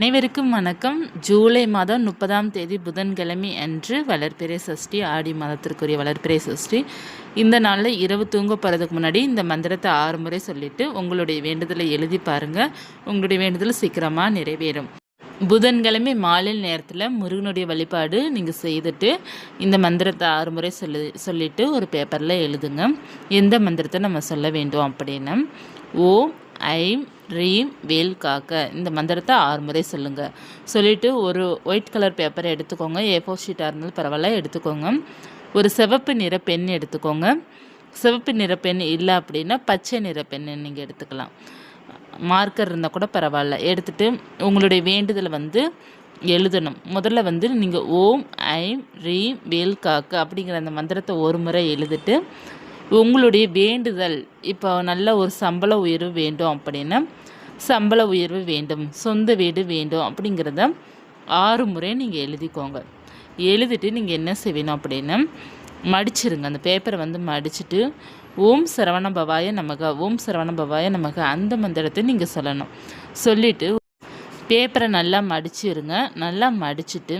அனைவருக்கும் வணக்கம். ஜூலை மாதம் முப்பதாம் தேதி புதன்கிழமை அன்று வளர்பிறை சஷ்டி ஆடி மாதத்திற்குரிய வளர்பிறை சஷ்டி. இந்த நாளில் இரவு தூங்க போகிறதுக்கு முன்னாடி இந்த மந்திரத்தை ஆறு முறை சொல்லிவிட்டு உங்களுடைய வேண்டுதலை எழுதி பாருங்கள் உங்களுடைய வேண்டுதல் சீக்கிரமாக நிறைவேறும். புதன்கிழமை மாலை நேரத்தில் முருகனுடைய வழிபாடு நீங்கள் செய்துட்டு இந்த மந்திரத்தை ஆறு முறை சொல்லி சொல்லிவிட்டு ஒரு பேப்பரில் எழுதுங்க. எந்த மந்திரத்தை நம்ம சொல்ல வேண்டும் அப்படின்னு. ஓம் ஐம் ரீம் வேல் காக்க. இந்த மந்திரத்தை ஆறு முறை சொல்லுங்கள் சொல்லிவிட்டு ஒரு ஒயிட் கலர் பேப்பரை எடுத்துக்கோங்க. ஏ ஃபோர் ஷீட்டாக இருந்தாலும் பரவாயில்ல எடுத்துக்கோங்க. ஒரு சிவப்பு நிற பெண் எடுத்துக்கோங்க. சிவப்பு நிற பெண் இல்லை அப்படின்னா பச்சை நிற பெண் நீங்கள் எடுத்துக்கலாம். மார்க்கர் இருந்தால் கூட பரவாயில்ல. எடுத்துகிட்டு உங்களுடைய வேண்டுதலை வந்து எழுதணும். முதல்ல வந்து நீங்கள் ஓம் ஐம் ரீம் வேல் காக்கு அப்படிங்கிற அந்த மந்திரத்தை ஒரு முறை எழுதிட்டு உங்களுடைய வேண்டுதல் இப்போ நல்ல ஒரு சம்பள உயர்வு வேண்டும் அப்படின்னா சம்பள உயர்வு வேண்டும் சொந்த வீடு வேண்டும் அப்படிங்கிறத ஆறு முறை நீங்கள் எழுதிக்கோங்க. எழுதிட்டு நீங்கள் என்ன செய்யணும் அப்படின்னா மடிச்சிருங்க. அந்த பேப்பரை வந்து மடிச்சுட்டு ஓம் சரவண பவாய நமக ஓம் சரவண பவாய நமக அந்த மந்திரத்தை நீங்கள் சொல்லணும். சொல்லிவிட்டு பேப்பரை நல்லா மடிச்சிருங்க. நல்லா மடிச்சுட்டு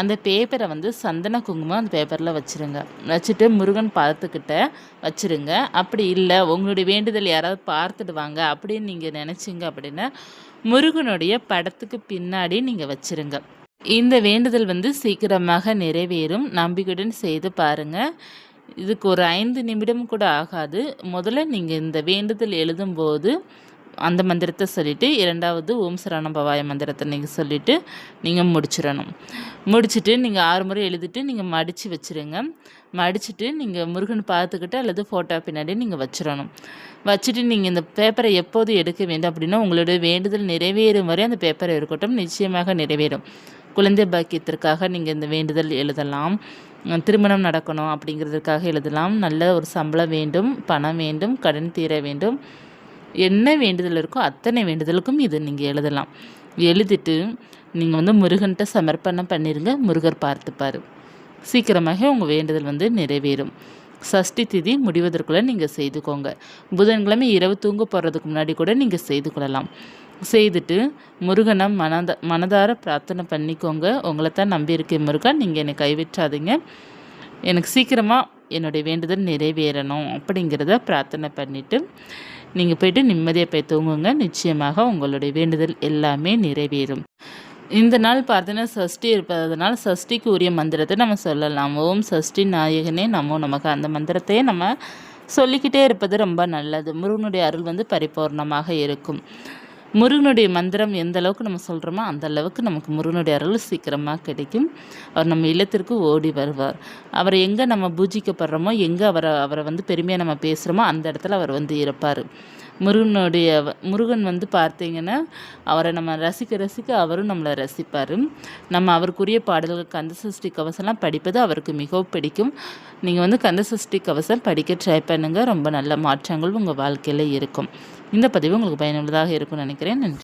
அந்த பேப்பரை வந்து சந்தன குங்குமம் அந்த பேப்பரில் வச்சுருங்க. வச்சுட்டு முருகன் பார்த்துக்கிட்ட வச்சுருங்க. அப்படி இல்லை உங்களுடைய வேண்டுதல் யாராவது பார்த்துடுவாங்க அப்படின்னு நீங்கள் நினச்சிங்க அப்படின்னா முருகனுடைய படத்துக்கு பின்னாடி நீங்கள் வச்சுருங்க. இந்த வேண்டுதல் வந்து சீக்கிரமாக நிறைவேறும். நம்பிக்கையுடன் செய்து பாருங்கள் இதுக்கு ஒரு ஐந்து நிமிடம் கூட ஆகாது. முதல்ல நீங்கள் இந்த வேண்டுதல் எழுதும்போது அந்த மந்திரத்தை சொல்லிவிட்டு இரண்டாவது ஓம் சரண பவாய மந்திரத்தை நீங்கள் சொல்லிவிட்டு நீங்கள் முடிச்சிடணும். முடிச்சுட்டு நீங்கள் ஆறு முறை எழுதிட்டு நீங்கள் மடித்து வச்சுருங்க. மடிச்சுட்டு நீங்கள் முருகன் பார்த்துக்கிட்டு அல்லது ஃபோட்டோ பின்னாடி நீங்கள் வச்சிடணும். வச்சுட்டு நீங்கள் இந்த பேப்பரை எப்போது எடுக்க வேண்டும் அப்படின்னா உங்களுடைய வேண்டுதல் நிறைவேறும் வரை அந்த பேப்பரை இருக்கட்டும் நிச்சயமாக நிறைவேறும். குழந்தை பாக்கியத்திற்காக நீங்கள் இந்த வேண்டுதல் எழுதலாம். திருமணம் நடக்கணும் அப்படிங்கிறதுக்காக எழுதலாம். நல்ல ஒரு சம்பளம் வேண்டும் பணம் வேண்டும் கடன் தீர வேண்டும். என்ன வேண்டுதல் இருக்கோ அத்தனை வேண்டுதலுக்கும் இது நீங்கள் எழுதலாம். எழுதிட்டு நீங்கள் வந்து முருகன்கிட்ட சமர்ப்பணம் பண்ணிடுங்க முருகர் பார்த்துப்பார். சீக்கிரமாக உங்கள் வேண்டுதல் வந்து நிறைவேறும். சஷ்டி திதி முடிவதற்குள்ளே நீங்கள் செய்துக்கோங்க. புதன்கிழமை இரவு தூங்க போகிறதுக்கு முன்னாடி கூட நீங்கள் செய்து கொள்ளலாம். செய்துட்டு முருகனை மனத மனதார பிரார்த்தனை பண்ணிக்கோங்க. உங்களை தான் நம்பியிருக்கேன் முருகன் நீங்கள் என்னை கைவிற்றாதீங்க எனக்கு சீக்கிரமாக என்னுடைய வேண்டுதல் நிறைவேறணும் அப்படிங்கிறத பிரார்த்தனை பண்ணிவிட்டு நீங்கள் போய்ட்டு நிம்மதியாக போய் தூங்குங்க. நிச்சயமாக உங்களுடைய வேண்டுதல் எல்லாமே நிறைவேறும். இந்த நாள் பார்த்தீங்கன்னா சஷ்டி இருப்பதனால் சஷ்டிக்கு உரிய மந்திரத்தை நம்ம சொல்லலாம். ஓம் சஷ்டி நாயகனே நமோ நமக்கு அந்த மந்திரத்தையே நம்ம சொல்லிக்கிட்டே இருப்பது ரொம்ப நல்லது. முருகனுடைய அருள் வந்து பரிபூர்ணமாக இருக்கும். முருகனுடைய மந்திரம் எந்த அளவுக்கு நம்ம சொல்கிறோமோ அந்த அளவுக்கு நமக்கு முருகனுடைய அருள் சீக்கிரமாக கிடைக்கும். அவர் நம்ம இல்லத்திற்கு ஓடி வருவார். அவரை எங்கே நம்ம பூஜிக்கப்படுறோமோ எங்கே அவரை அவரை வந்து பெருமையாக நம்ம பேசுகிறோமோ அந்த இடத்துல அவர் வந்து இருப்பார். முருகனுடைய முருகன் வந்து பார்த்தீங்கன்னா அவரை நம்ம ரசிக்க ரசிக்க அவரும் நம்மளை ரசிப்பார். நம்ம அவருக்குரிய பாடல்கள் கந்தசஷ்டி கவசம்லாம் படிப்பது அவருக்கு மிகவும் பிடிக்கும். நீங்கள் வந்து கந்தசஷ்டி கவசம் படிக்க ட்ரை பண்ணுங்கள் ரொம்ப நல்ல மாற்றங்கள் உங்கள் வாழ்க்கையில் இருக்கும். இந்த பதிவு உங்களுக்கு பயனுள்ளதாக இருக்கும்னு நினைக்கிறேன். நன்றி.